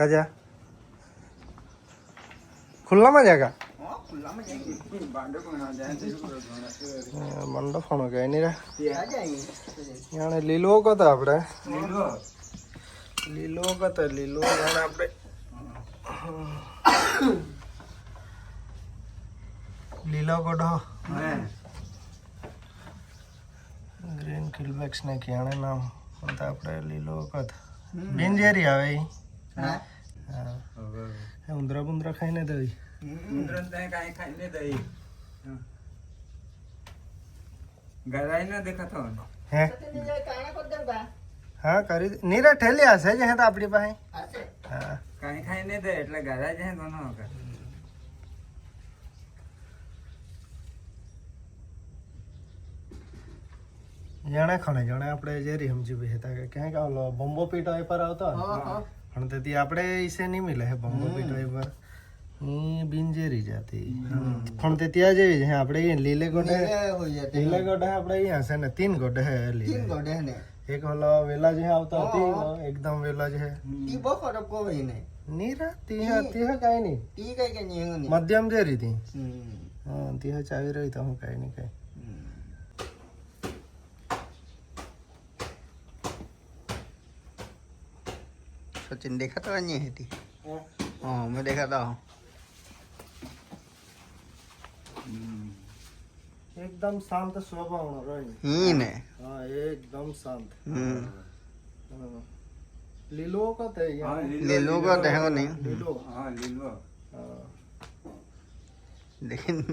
કાજા? ખુલ્લામાં જાગા મંડો ફોનો કઈ નહીં જાણે લીલો કતો આપણે લીલો કતો લીલો યાણે આપણે લીલો કોઢો ગ્રીન કિલબેક્સ ને ક્યાણે નામ. આપણે લીલો કત બિનજેરી આવે હા. ઉંદરા બુંદરા ખાઈને દઈ. હે. હા? કરી દે- નીરા ઠેલી હશે જ હે તો આપણી પાસે. હા કાંઈ ખાઈ ને દે એટલે ઘરે જાય તો ન કરે. જાણે ખણે જાણે આપણે જેરી સમજી બી હતા કે ક્યાંક ઓલો બોમ્બો પીટો એ પર આવતો પણ તેથી તી આપણે ઈસે નહીં મિલે હે બોમ્બો ડ્રાઈવર એ બિનજેરી જાતી. પણ તે ત્યાં જેવી છે આપણે લીલે ગોડે લીલે ગોડે આપણે અહીંયા છે ને તીન ગોડે હે લીલે. એક ઓલો વેલા જે આવતો હતી એકદમ વેલા જે નીરા તીહ તીહ કાઈ નહીં. મધ્યમ જેરી તી હા તીહ ચાવી રહી તો હું કાઈ નહીં કાઈ. સચિન દેખાતો અહીંયા હતી હા. મેં દેખાતા હું એકદમ શાંત સ્વભાવનો રોહિણી હી ને. હા એકદમ શાંત. હમ. હા. લીલો કતે હા, લીલો કો દેખો નહીં લીલો? હા, લીલો. હા. ગમે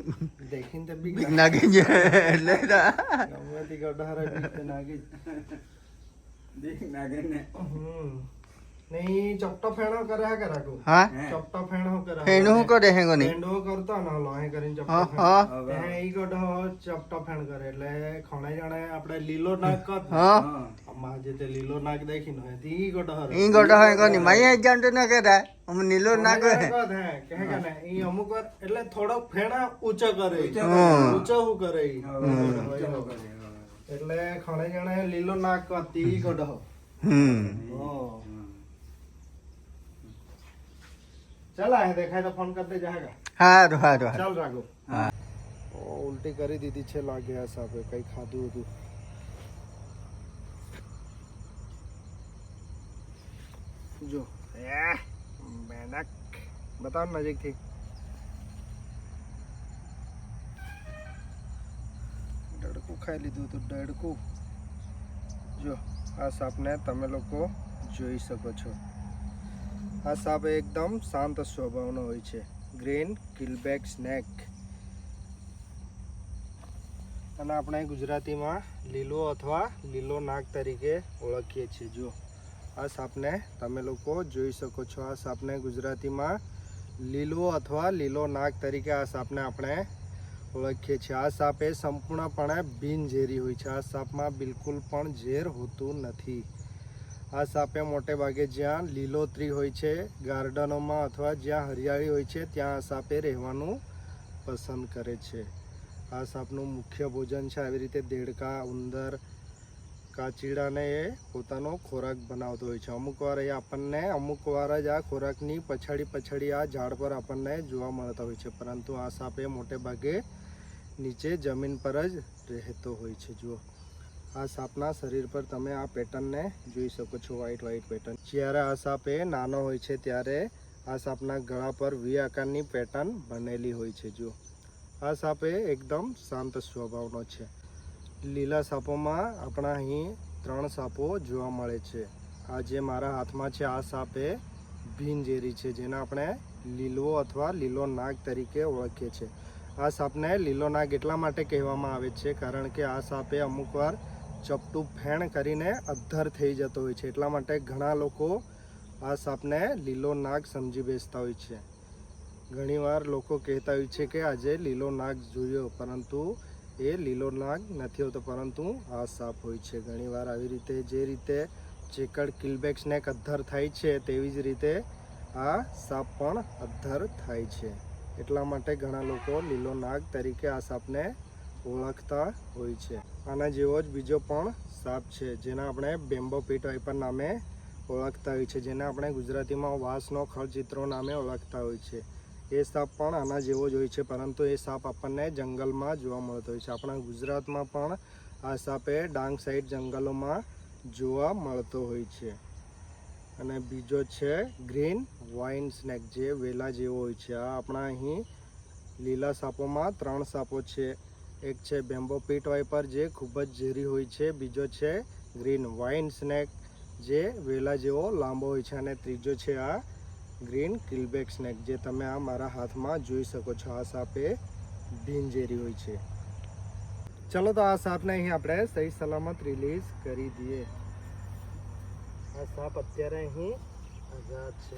તે ગઢારે બીક તે નાગી જ. બીક લાગે ને. હમ ને ઈ ચપટો ફેણો કરે હે કે રાખું હા ચપટો ફેણો કરે કરે હે કોની ફેંડો કરતો ને કરીને ચપટો ફેણ હા ઈ ગઢો ચપટો ફેણ કરે એટલે ખણે જાણે આપણે લીલો નાગ કત હા હા. જે તે લીલો ઈ. ઈ ગોડો માયા જાણતો ન અમે નીલો હે, કે ઈ અમુક વાર એટલે થોડોક ફેણા ઊંચો કરે. ઊંચો હું કરે ઈ. કરે. એટલે ખણે જાણે લીલો નાગ કત ઈ ગઢો હમ હા. ચાલ આ દેખાય તો ફોન કરતે જાહેગા હારું હારું હારું ચાલ રાઘો હા. ઓ, ઉલટી કરી દીધી છે લાગે આ સાપે કઈ ખાધું હતું જો એ, મેંડક બતાવ નજીકથી ડડકું ખાઈ લીધું હતું ડડકું જો આ સાપને તમે લોકો જોઈ શકો છો આ સાપ એકદમ શાંત સ્વભાવનો હોય છે. Green keelback snake. અને આપણે ગુજરાતીમાં લીલો અથવા લીલો નાગ તરીકે ઓળખીએ છીએ. જો, આ સાપને તમે લોકો જોઈ શકો છો. આ સાપને ગુજરાતીમાં લીલો અથવા લીલો નાગ તરીકે આ સાપને આપણે ઓળખીએ છીએ. આ સાપ એ સંપૂર્ણપણે બિનઝેરી હોય છે. આ સાપમાં બિલકુલ પણ ઝેર હોતું નથી. આ સાપે મોટે ભાગે જ્યાં લીલોતરી હોય છે, ગાર્ડનોમાં અથવા જ્યાં હરિયાળી હોય છે, ત્યાં આ સાપે રહેવાનું પસંદ કરે છે. આ સાપનું મુખ્ય ભોજન છે આવી રીતે દેડકા, ઉંદર કાચીડાને એ પોતાનો ખોરાક બનાવતો હોય છે. અમુક વાર એ આપણને, અમુક વાર જ આ ખોરાકની પછાડી પછાડી આ ઝાડ પર આપણને જોવા મળતા હોય છે. પરંતુ આ સાપ એ મોટે ભાગે નીચે જમીન પર જ રહેતો હોય છે. જુઓ. આ સાપના શરીર પર તમે આ પેટર્નને જોઈ શકો છો વ્હાઈટ વ્હાઈટ પેટર્ન જ્યારે આ સાપ એ નાનો હોય છે, ત્યારે આ સાપના ગળા પર વી આકારની પેટર્ન બનેલી હોય છે, જુઓ. આ સાપ એ એકદમ શાંત સ્વભાવનો છે. લીલા સાપોમાં આપણા અહીં ત્રણ સાપો જોવા મળે છે. આ જે મારા હાથમાં છે, આ સાપ એ ભીનઝેરી છે, જેને આપણે લીલવો અથવા લીલો નાગ તરીકે ઓળખીએ છીએ. આ સાપને લીલો નાગ એટલા માટે કહેવામાં આવે છે, કારણ કે આ સાપે અમુક વાર ચપટું ફેણ કરીને અદ્ધર થઈ જતો હોય છે. એટલા માટે ઘણા લોકો આ સાપને લીલો નાગ સમજી બેસતા હોય છે. ઘણીવાર લોકો કહેતા હોય છે કે આજે લીલો નાગ જોયો, પરંતુ એ લીલો નાગ નથી હોતો, પરંતુ આ સાપ હોય છે. ઘણીવાર આવી રીતે જે રીતે ચેકડ કિલબેક સ્નેક અદ્ધર થાય છે, તેવી જ રીતે આ સાપ પણ અદ્ધર થાય છે. એટલા માટે ઘણા લોકો લીલો નાગ તરીકે આ સાપને ઓળખતા હોય છે. આના જેવો જ બીજો પણ સાપ છે, જેને આપણે બેમ્બો પીટ વાઇપર નામે ઓળખતા હોય છે, જેને આપણે ગુજરાતીમાં વાંસનો ખળચિત્રો નામે ઓળખતા હોય છે. એ સાપ પણ આના જેવો જ હોય છે, પરંતુ એ સાપ આપણને જંગલમાં જોવા મળતો હોય છે. આપણા ગુજરાતમાં પણ આ સાપે ડાંગ સાઈડ જંગલોમાં જોવા મળતો હોય છે. અને બીજો છે ગ્રીન વાઇન સ્નેક, જે વેલા જેવો હોય છે. આ આપણા અહીં લીલા સાપોમાં ત્રણ સાપો છે. એક છે બેમ્બો પીટ વાઇપર જે ખૂબ જ ઝેરી હોય છે. બીજો છે ગ્રીન વાઇન સ્નેક જે વેલા જેવો લાંબો હોય છે. અને ત્રીજો છે આ ગ્રીન કિલબેક સ્નેક જે તમે આ મારા હાથમાં જોઈ શકો છો. આ સાપ બિનઝેરી હોય છે. ચલો તો આ સાપને અહીં આપણે સહી સલામત રિલીઝ કરી દઈએ. આ સાપ અત્યારે અહીં આઝાદ છે.